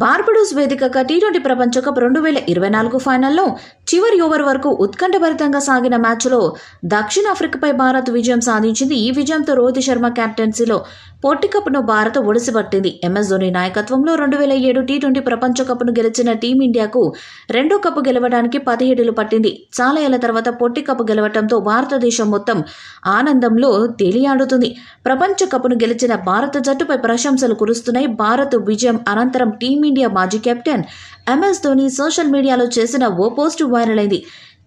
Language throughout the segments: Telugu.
బార్బడోస్ వేదికగా టీ ట్వంటీ ప్రపంచ కప్ రెండు వేల ఇరవై నాలుగు ఫైనల్లో చివరి ఓవర్ వరకు ఉత్కంఠభరితంగా సాగిన మ్యాచ్లో దక్షిణాఫ్రికాపై భారత్ విజయం సాధించింది. ఈ విజయంతో రోహిత్ శర్మ కెప్టెన్సీలో పొట్టి కప్ను భారత్ ఒడిసిపట్టింది. ఎంఎస్ ధోని నాయకత్వంలో రెండు వేల ఏడు టీ ట్వంటీ ప్రపంచ కప్ను గెలిచిన టీమిండియాకు రెండో కప్పు గెలవడానికి పదిహేడులు పట్టింది. చాలా ఏళ్ళ తర్వాత పొట్టి కప్పు గెలవడంతో భారతదేశం మొత్తం ఆనందంలో తేలియాడుతుంది. ప్రపంచ కప్ను గెలిచిన భారత జట్టుపై ప్రశంసలు కురుస్తున్నాయి. భారత్ విజయం అనంతరం టీమిండియా మాజీ కెప్టెన్ ఎంఎస్ ధోని సోషల్ మీడియాలో చేసిన ఓ పోస్టు వైరల్ అయింది.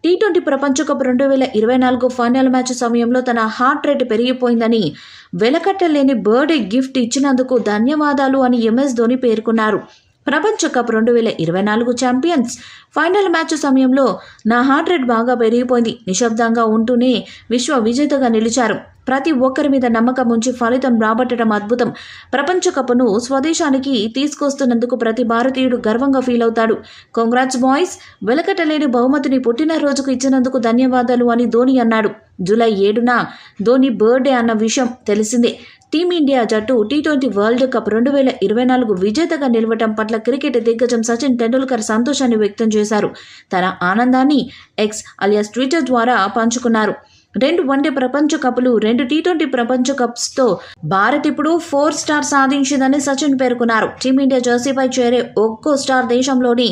టీ ట్వంటీ ప్రపంచ కప్ రెండు వేల ఇరవై నాలుగు ఫైనల్ మ్యాచ్ సమయంలో తన హార్ట్ రేట్ పెరిగిపోయిందని వెలకట్టలేని బర్త్డే గిఫ్ట్ ఇచ్చినందుకు ధన్యవాదాలు అని ఎంఎస్ ధోని పేర్కొన్నారు. ప్రపంచ కప్ రెండు వేల ఇరవై నాలుగు ఛాంపియన్స్. ఫైనల్ మ్యాచ్ సమయంలో నా హార్ట్ రేట్ బాగా పెరిగిపోయింది. నిశ్శబ్దంగా ఉంటూనే విశ్వ విజేతగా నిలిచారు. ప్రతి ఒక్కరి మీద నమ్మకం ఉంచి ఫలితం రాబట్టడం అద్భుతం. ప్రపంచ కప్ను స్వదేశానికి తీసుకొస్తున్నందుకు ప్రతి భారతీయుడు గర్వంగా ఫీల్ అవుతాడు. కాంగ్రాట్స్ బాయ్స్ వెలకటలేని బహుమతిని పుట్టినరోజుకు ఇచ్చినందుకు ధన్యవాదాలు అని ధోని అన్నాడు. జూలై ఏడున ధోని బర్త్డే అన్న విషయం తెలిసిందే. టీమిండియా జట్టు టీ ట్వంటీ వరల్డ్ కప్ రెండు వేల ఇరవై నాలుగు విజేతగా నిలవటం పట్ల క్రికెట్ దిగ్గజం సచిన్ టెండూల్కర్ సంతోషాన్ని వ్యక్తం చేశారు. తన ఆనందాన్ని ఎక్స్ అలియాస్ ట్విట్టర్ ద్వారా పంచుకున్నారు. రెండు వన్డే ప్రపంచ కప్లు రెండు టీ ట్వంటీ ప్రపంచ కప్స్తో భారత్ ఇప్పుడు ఫోర్ స్టార్ సాధించిందని సచిన్ పేర్కొన్నారు. టీమిండియా జెర్సీపై చేరే ఒక్కో స్టార్ దేశంలోని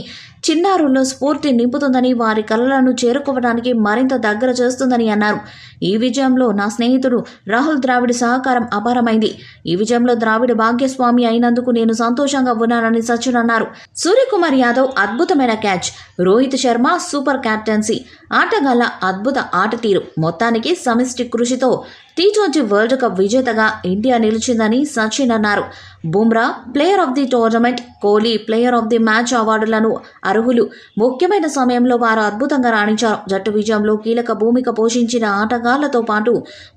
చిన్నారుల్లో స్ఫూర్తి నింపుతుందని వారి కలలను చేరుకోవడానికి మరింత దగ్గర చేస్తుందని అన్నారు. ఈ విజయంలో నా స్నేహితుడు రాహుల్ ద్రావిడ్ సహకారం అపారమైంది. ఈ విజయంలో ద్రావిడ్ భాగ్యస్వామి అయినందుకు నేను సంతోషంగా ఉన్నానని సచిన్ అన్నారు. సూర్యకుమార్ యాదవ్ అద్భుతమైన catch. Rohit Sharma super captaincy. ఆటగాళ్ళ అద్భుత ఆట తీరు మొత్తానికి సమిష్టి కృషితో టీ ట్వంటీ వరల్డ్ కప్ విజేతగా ఇండియా నిలిచిందని సచిన్ అన్నారు. Bumrah player of the tournament Kohli player of the match అవార్డులను అర్హులు. ముఖ్యమైన సమయంలో వారు అద్భుతంగా రాణించారు. జట్టు విజయంలో కీలక భూమిక పోషించిన ఆటగాళ్ళతో పాటు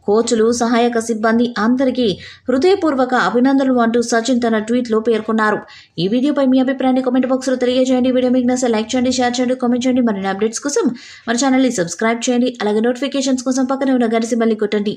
కోచ్లు సహాయక సిబ్బంది అందరికీ హృదయపూర్వక అభినందనలు అంటూ సచిన్ తన ట్వీట్లో పేర్కొన్నారు. ఈ వీడియోపై మీ అభిప్రాయాన్ని కామెంట్ బాక్స్లో తెలియజేయండి. వీడియో మీకు నచ్చే లైక్ చేయండి షేర్ చేయండి కామెంట్ చేయండి. మరిన్ని అప్డేట్స్ కోసం మన ఛానల్ని సబ్స్క్రైబ్ చేయండి. అలాగే నోటిఫికేషన్స్ కోసం పక్కనే ఉన్న గడిసి మళ్ళీ కొట్టండి.